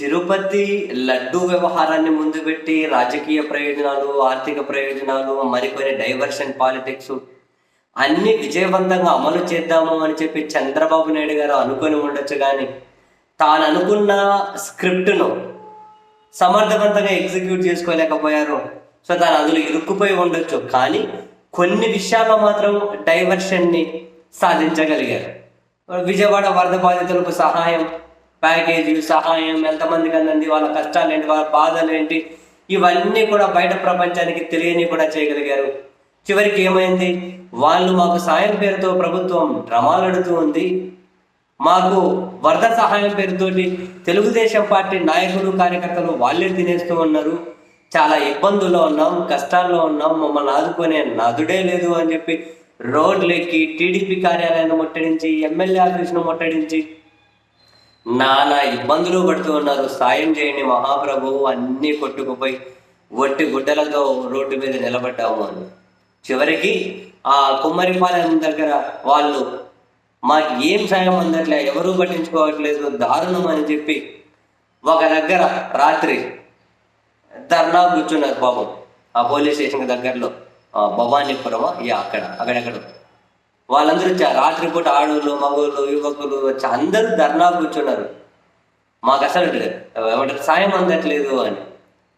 తిరుపతి లడ్డు వ్యవహారాన్ని ముందు పెట్టి రాజకీయ ప్రయోజనాలు ఆర్థిక ప్రయోజనాలు మరికొన్ని డైవర్షన్ పాలిటిక్స్ అన్ని విజయవంతంగా అమలు చేద్దాము అని చెప్పి చంద్రబాబు నాయుడు గారు అనుకొని ఉండొచ్చు కానీ తాను అనుకున్న స్క్రిప్ట్ను సమర్థవంతంగా ఎగ్జిక్యూట్ చేసుకోలేకపోయారు. సో తాను అందులో ఇరుక్కుపోయి ఉండొచ్చు కానీ కొన్ని విషయాల్లో మాత్రం డైవర్షన్ని సాధించగలిగారు. విజయవాడ వరద బాధితులకు సహాయం ప్యాకేజీ సహాయం ఎంతమందికి అందండి వాళ్ళ కష్టాలు ఏంటి వాళ్ళ బాధలు ఏంటి ఇవన్నీ కూడా బయట ప్రపంచానికి తెలియని కూడా చేయగలిగారు. చివరికి ఏమైంది? వాళ్ళు మాకు సాయం పేరుతో ప్రభుత్వం డ్రమాలడుతూ ఉంది. మాకు వరద సహాయం పేరుతోటి తెలుగుదేశం పార్టీ నాయకులు కార్యకర్తలు వాళ్ళే తినేస్తూ ఉన్నారు. చాలా ఇబ్బందుల్లో ఉన్నాం కష్టాల్లో ఉన్నాం మమ్మల్ని ఆదుకునే నదుడే లేదు అని చెప్పి రోడ్లెక్కి టీడీపీ కార్యాలయాన్ని ముట్టడించి ఎమ్మెల్యే ఆఫీస్ను ముట్టడించి నానా ఇబ్బందులు పడుతూ ఉన్నారు. సాయం చేయండి మహాప్రభు అన్నీ కొట్టుకుపోయి ఒట్టి గుడ్డలతో రోడ్డు మీద నిలబడ్డాము అని. చివరికి ఆ కుమ్మరిపాలెం దగ్గర వాళ్ళు మాకు ఏం సాయం అందట్లే ఎవరూ పట్టించుకోవట్లేదు దారుణం అని చెప్పి ఒక దగ్గర రాత్రి ధర్నా కూర్చున్నారు పాపం. ఆ పోలీస్ స్టేషన్ దగ్గరలో భవానీపురమా ఇక అక్కడ అక్కడెక్కడ. వాళ్ళందరూ చ- రాత్రిపూట ఆడవాళ్ళు మగవాళ్ళు యువకులు వచ్చి అందరూ ధర్నా కూర్చున్నారు. మాకు అసలు ఏమంటారు సాయం అందట్లేదు అని.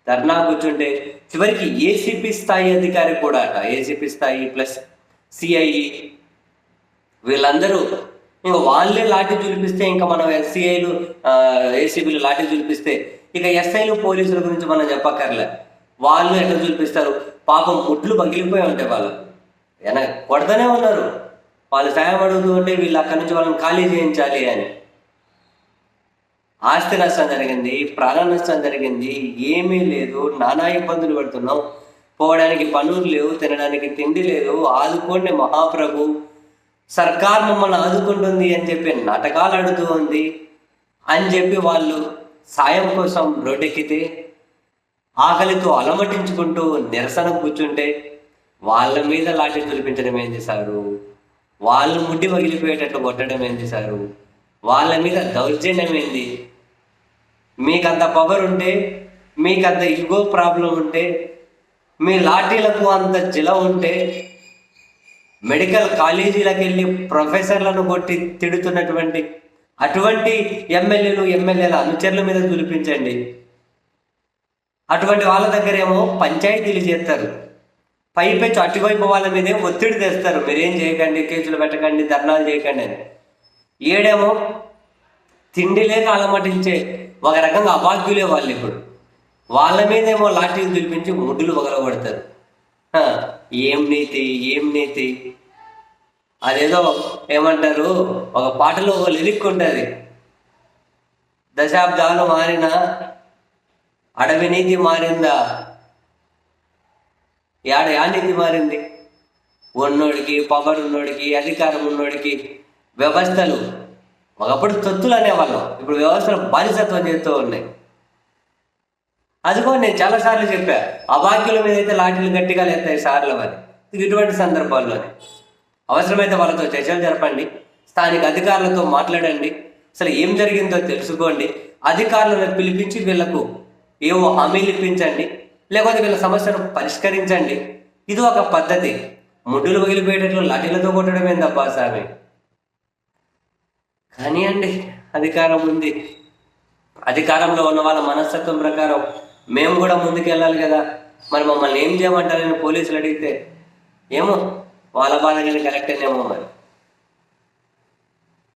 ధర్నా కూర్చుంటే చివరికి ఏసీపీ స్థాయి అధికారి కూడా అట. ఏసీపీ స్థాయి ప్లస్ సిఐఈ వీళ్ళందరూ ఇంకా వాళ్ళే లాఠీ చూపిస్తే ఇంకా మనం ఎస్సీఐలు ఏసీబీలు లాఠీ చూపిస్తే ఇక ఎస్ఐలు పోలీసుల గురించి మనం చెప్పక్కర్లే. వాళ్ళు ఎట్లా చూపిస్తారు? పాపం ముట్లు పగిలిపోయి ఉంటాయి వాళ్ళు. వెన కొడతనే ఉన్నారు. వాళ్ళు సాయం అడుగుతూ ఉంటే వీళ్ళు అక్కడి నుంచి వాళ్ళని ఖాళీ చేయించాలి అని. ఆస్తి నష్టం జరిగింది ప్రాణ నష్టం జరిగింది ఏమీ లేదు నానా ఇబ్బందులు పడుతున్నాం. పోవడానికి పనులు లేవు తినడానికి తిండి లేదు ఆదుకోండి మహాప్రభు సర్కార్ మమ్మల్ని ఆదుకుంటుంది అని చెప్పి నాటకాలు ఆడుతూ ఉంది. అని చెప్పి వాళ్ళు సాయం కోసం రోడ్డెక్కితే ఆకలితో అలమటించుకుంటూ నిరసన కూర్చుంటే వాళ్ళ మీద లాఠీ చూపించడం ఏం చేశారు వాళ్ళు ముడ్డి పగిలిపోయేటట్లు కొట్టడం ఏంది సారు? వాళ్ళ మీద దౌర్జన్యం ఏంది? మీకంత పవర్ ఉంటే మీకంత ఇగో ప్రాబ్లం ఉంటే మీ లాఠీలకు అంత జిల ఉంటే మెడికల్ కాలేజీలకు వెళ్ళి ప్రొఫెసర్లను కొట్టి తిడుతున్నటువంటి అటువంటి ఎమ్మెల్యేలు ఎమ్మెల్యేల అనుచరుల మీద చూపించండి. అటువంటి వాళ్ళ దగ్గర ఏమో పంచాయతీలు చేస్తారు. పైపెచ్చు అటువైపు వాళ్ళ మీదే ఒత్తిడి తెస్తారు. మీరేం చేయకండి కేసులు పెట్టకండి ధర్నాలు చేయకండి అని. ఏడేమో తిండి లేక అలమటించే ఒక రకంగా అభాగ్యులే వాళ్ళు ఇప్పుడు. వాళ్ళ మీదేమో లాఠీలు దులిపించి ముడ్డులు పగలగొడతారు ఏం నీతి ఏం నీతి? అదేదో ఏమంటారు ఒక పాటలో ఒక లిరిక్ ఉంటుంది. దశాబ్దాలు మారిన అడవి నీతి మారిందా? యాడ యా మారింది? ఉన్నోడికి పవర్ ఉన్నోడికి అధికారం ఉన్నోడికి వ్యవస్థలు ఒకప్పుడు తొత్తులు అనేవాళ్ళం. ఇప్పుడు వ్యవస్థలు బానిసత్వం చేస్తూ ఉన్నాయి. అదిగో నేను చాలాసార్లు చెప్పా. అవాక్యుల మీద అయితే లాఠీలు గట్టిగా లేస్తాయి సార్లు మరి. ఇటువంటి సందర్భాల్లోనే అవసరమైతే వాళ్ళతో చర్చలు జరపండి. స్థానిక అధికారులతో మాట్లాడండి. అసలు ఏం జరిగిందో తెలుసుకోండి. అధికారులను పిలిపించి వీళ్ళకు ఏవో హామీలు ఇప్పించండి. లేకపోతే వీళ్ళ సమస్యను పరిష్కరించండి. ఇది ఒక పద్ధతి. ముడ్డులు పగిలిపోయేటట్లు లాఠీలతో కొట్టడమే ఏందబ్బా స్వామి కానీ అండి అధికారం ఉంది. అధికారంలో ఉన్న వాళ్ళ మనస్తత్వం ప్రకారం మేము కూడా ముందుకెళ్ళాలి కదా. మరి మమ్మల్ని ఏం చేయమంటారని పోలీసులు అడిగితే ఏమో వాళ్ళ బాధ కానీ కరెక్టేనేమో మరి.